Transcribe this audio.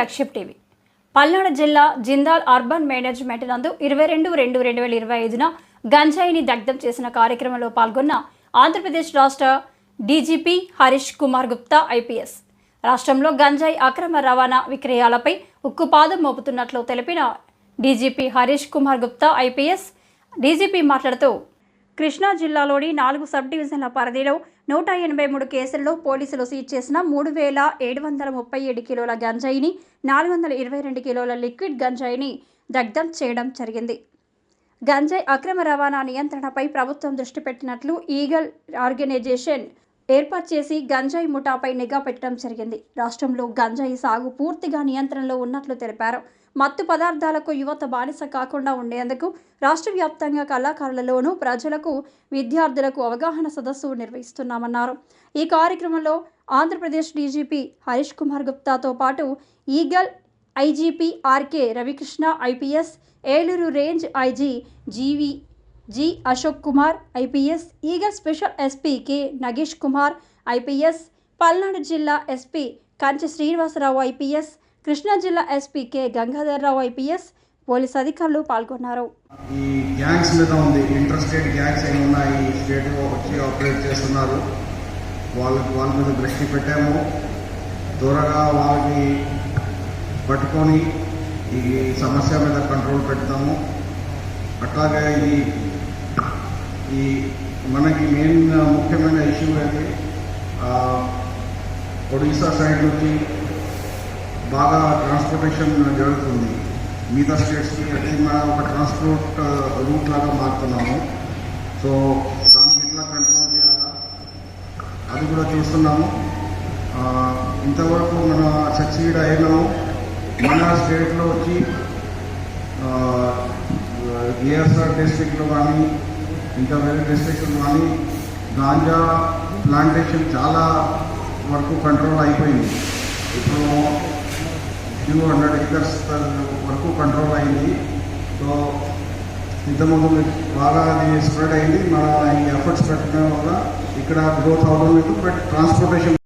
లక్ష్యం లక్ష్యప్ టీవీ. పల్నాడు జిల్లా Jindal urban management నందు ఇరవై రెండు రెండు రెండు వేల ఇరవై ఐదున గంజాయిని దగ్ధం చేసిన కార్యక్రమంలో పాల్గొన్న ఆంధ్రప్రదేశ్ రాష్ట్ర డీజీపీ హరీష్ కుమార్ గుప్తా ఐపీఎస్. రాష్ట్రంలో గంజాయి అక్రమ రవాణా విక్రయాలపై ఉక్కుపాదం మోపుతున్నట్లు తెలిపిన DGP Harish Kumar Gupta IPS. DGP మాట్లాడుతూ కృష్ణా జిల్లాలోని నాలుగు సబ్ డివిజన్ల పరిధిలో నూట ఎనభై మూడు కేసుల్లో పోలీసులు సీజ్ చేసిన మూడు వేల ఏడు వందల ముప్పై ఏడు కిలోల గంజాయిని నాలుగు వందల ఇరవై రెండు కిలోల లిక్విడ్ గంజాయిని దగ్ధం చేయడం జరిగింది. గంజాయి అక్రమ రవాణా నియంత్రణపై ప్రభుత్వం దృష్టి పెట్టినట్లు ఈగల్ ఆర్గనైజేషన్ ఏర్పాటు చేసి గంజాయి ముఠాపై నిఘా పెట్టడం జరిగింది. రాష్ట్రంలో గంజాయి సాగు పూర్తిగా నియంత్రణలో ఉన్నట్లు తెలిపారు. మత్తు పదార్థాలకు యువత బానిస కాకుండా ఉండేందుకు రాష్ట్ర వ్యాప్తంగా కళాకారులలోనూ ప్రజలకు విద్యార్థులకు అవగాహన సదస్సు నిర్వహిస్తున్నామన్నారు. ఈ కార్యక్రమంలో ఆంధ్రప్రదేశ్ డీజీపీ హరీష్ కుమార్ గుప్తాతో పాటు Eagle IGP RK Ravikrishna IPS Eluru range IG GV G Ashok Kumar IPS Eagle special SP K Nagesh Kumar IPS Palnadu జిల్లా ఎస్పీ కంచి శ్రీనివాసరావు ఐపీఎస్ కృష్ణా జిల్లా SP K Gangadharrao IPS police అధికారులు పాల్గొన్నారు. ఈ గ్యాంగ్స్ మీద ఉంది ఇంటర్ స్టేట్ గ్యాంగ్స్ ఏమి ఉన్నాయి ఈ స్టేట్లో వచ్చి ఆపరేట్ చేస్తున్నారు. వాళ్ళకి వాళ్ళ మీద దృష్టి పెట్టాము. త్వరగా వాళ్ళకి పట్టుకొని ఈ సమస్య మీద కంట్రోల్ పెడతాము. అట్లాగే ఈ ఈ మనకి మెయిన్ ముఖ్యమైన ఇష్యూ అయితే ఒడిశా సైడ్ నుంచి బాగా ట్రాన్స్పోర్టేషన్ జరుగుతుంది. మిగతా స్టేట్స్కి అంటే మనం ఒక ట్రాన్స్పోర్ట్ రూట్ లాగా మారుతున్నాము. సో దానికి ఎట్లా కంట్రోల్ చేయాలా? అది కూడా చూస్తున్నాము. ఇంతవరకు మన సక్సీడ్ అయినాము మన స్టేట్లో వచ్చి ఏఎస్ఆర్ డిస్టిక్లో కానీ ఇంకా వేరే డిస్ట్రిక్ట్ కానీ గాంజా ప్లాంటేషన్ చాలా వరకు కంట్రోల్ అయిపోయింది. ఇప్పుడు ఫ్యూ హండ్రెడ్ ఎకర్స్ వరకు కంట్రోల్ అయింది. సో ఇంతకుముందు బాగా అది స్ప్రెడ్ అయింది. మన ఈ ఎఫర్ట్స్ పెట్టడం వల్ల ఇక్కడ గ్రోత్ అవడం లేదు బట్ ట్రాన్స్పోర్టేషన్